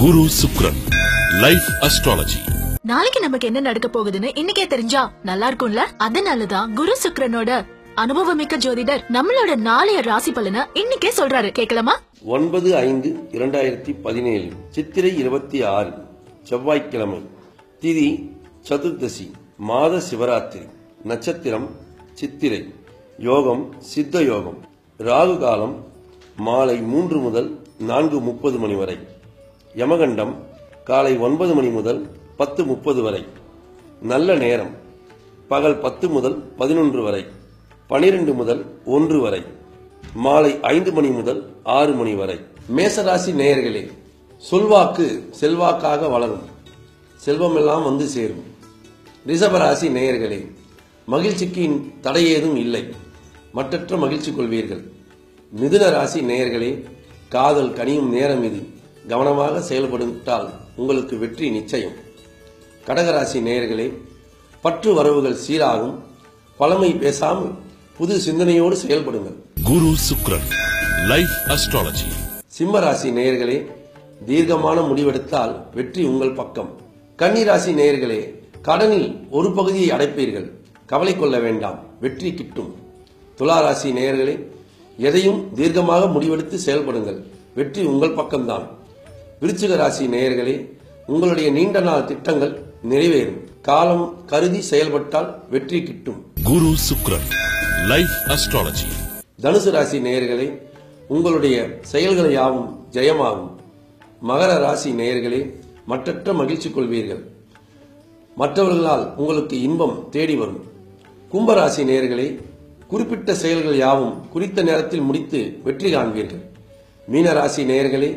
குரு சுக்ரன் life astrology நாளைக்கு நமக்கு என்ன நடக்க போகுதுன்னு இன்னைக்கே தெரிஞ்சா நல்லா இருக்கும்ல? அதனாலதான் குரு சுக்ரனோட அனுபவமிக்க ஜோதிடர் நம்மளோட நாளைய ராசி பலனை இன்னைக்கே சொல்றாரு. கேட்கலாமா? ஒன்பது ஐந்து இரண்டாயிரத்தி பதினேழு சித்திரை இருபத்தி ஆறு செவ்வாய்க்கிழமை திதி சதுர்தசி மாத சிவராத்திரி நட்சத்திரம் சித்திரை யோகம் சித்த யோகம் ராகு காலம் மாலை மூன்று முதல் நான்கு முப்பது மணி வரை. யமகண்டம் காலை ஒன்பது மணி முதல் பத்து முப்பது வரை. நல்ல நேரம். பகல் பத்து முதல் பதினொன்று வரை. பனிரெண்டு முதல் ஒன்று வரை. மாலை ஐந்து மணி முதல் ஆறு மணி வரை. மேசராசி நேயர்களே சொல்வாக்கு செல்வாக்காக வளரும். செல்வமெல்லாம் வந்து சேரும். ரிஷபராசி நேயர்களே மகிழ்ச்சிக்கு தடை ஏதும் இல்லை. மற்றற்ற மகிழ்ச்சி கொள்வீர்கள். மிதுன ராசி நேயர்களே காதல் கனியும் நேரம் இது. கவனமாக செயல்படுத்தால் உங்களுக்கு வெற்றி நிச்சயம். கடகராசி நேயர்களே பற்று வரவுகள் சீராகும். பழமை பேசாமல் புது சிந்தனையோடு செயல்படுங்கள். குரு சுக்ரன் லைஃப் அஸ்ட்ராலஜி சிம்ம ராசி நேயர்களே தீர்க்கமான முடிவெடுத்தால் வெற்றி உங்கள் பக்கம். கன்னி ராசி நேயர்களே கடனில் ஒரு பகுதியை அடைப்பீர்கள். கவலை கொள்ள வேண்டாம் வெற்றி கிட்டும். துலா ராசி நேயர்களே எதையும் தீர்க்கமாக முடிவெடுத்து செயல்படுங்கள். வெற்றி உங்கள் பக்கம்தான். விருச்சிக ராசி நேயர்களே உங்களுடைய நீண்ட நாள் திட்டங்கள் நிறைவேறும். காலம் கருதி செயல்பட்டால் வெற்றி கிட்டும். குரு சுக்ரன் லைஃப் அஸ்ட்ராலஜி தனுசு ராசி நேயர்களே உங்களுடைய செயல்கள் யாவும் ஜெயமாகும். மகர ராசி நேயர்களே மற்றற்ற மகிழ்ச்சி கொள்வீர்கள். மற்றவர்களால் உங்களுக்கு இன்பம் தேடி வரும். கும்பராசி நேயர்களே குறிப்பிட்ட செயல்கள் யாவும் குறித்த நேரத்தில் முடித்து வெற்றி காண்பீர்கள். மீனராசி நேயர்களே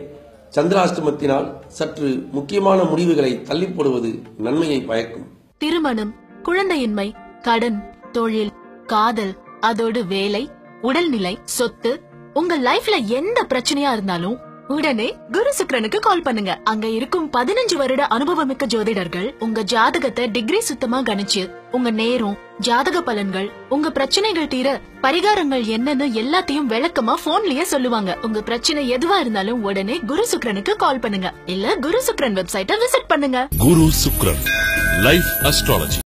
சந்திராஷ்டமத்தினால் சற்று முக்கியமான முடிவுகளை தள்ளி போடுவது நன்மையை பயக்கும். திருமணம் குழந்தையின்மை கடன் தொழில் காதல் அதோடு வேலை உடல்நிலை சொத்து உங்க லைஃப்ல எந்த பிரச்சனையா இருந்தாலும் உடனே குரு சுக்ரனுக்கு கால் பண்ணுங்க. அங்க இருக்கும் பதினஞ்சு வருட அனுபவமிக்க ஜோதிடர்கள் உங்க ஜாதகத்தை டிகிரி சுத்தமா கணிச்சு உங்க நேரம் ஜாதக பலன்கள் உங்க பிரச்சனைகள் தீர பரிகாரங்கள் என்னன்னு எல்லாத்தையும் விளக்கமா போன்லயே சொல்லுவாங்க. உங்க பிரச்சனை எதுவா இருந்தாலும் உடனே குரு சுக்ரனுக்கு கால் பண்ணுங்க. இல்ல குரு சுக்ரன் வெப்சைட்டை விசிட் பண்ணுங்க. குரு சுக்ரன் லைஃப் அஸ்ட்ராலஜி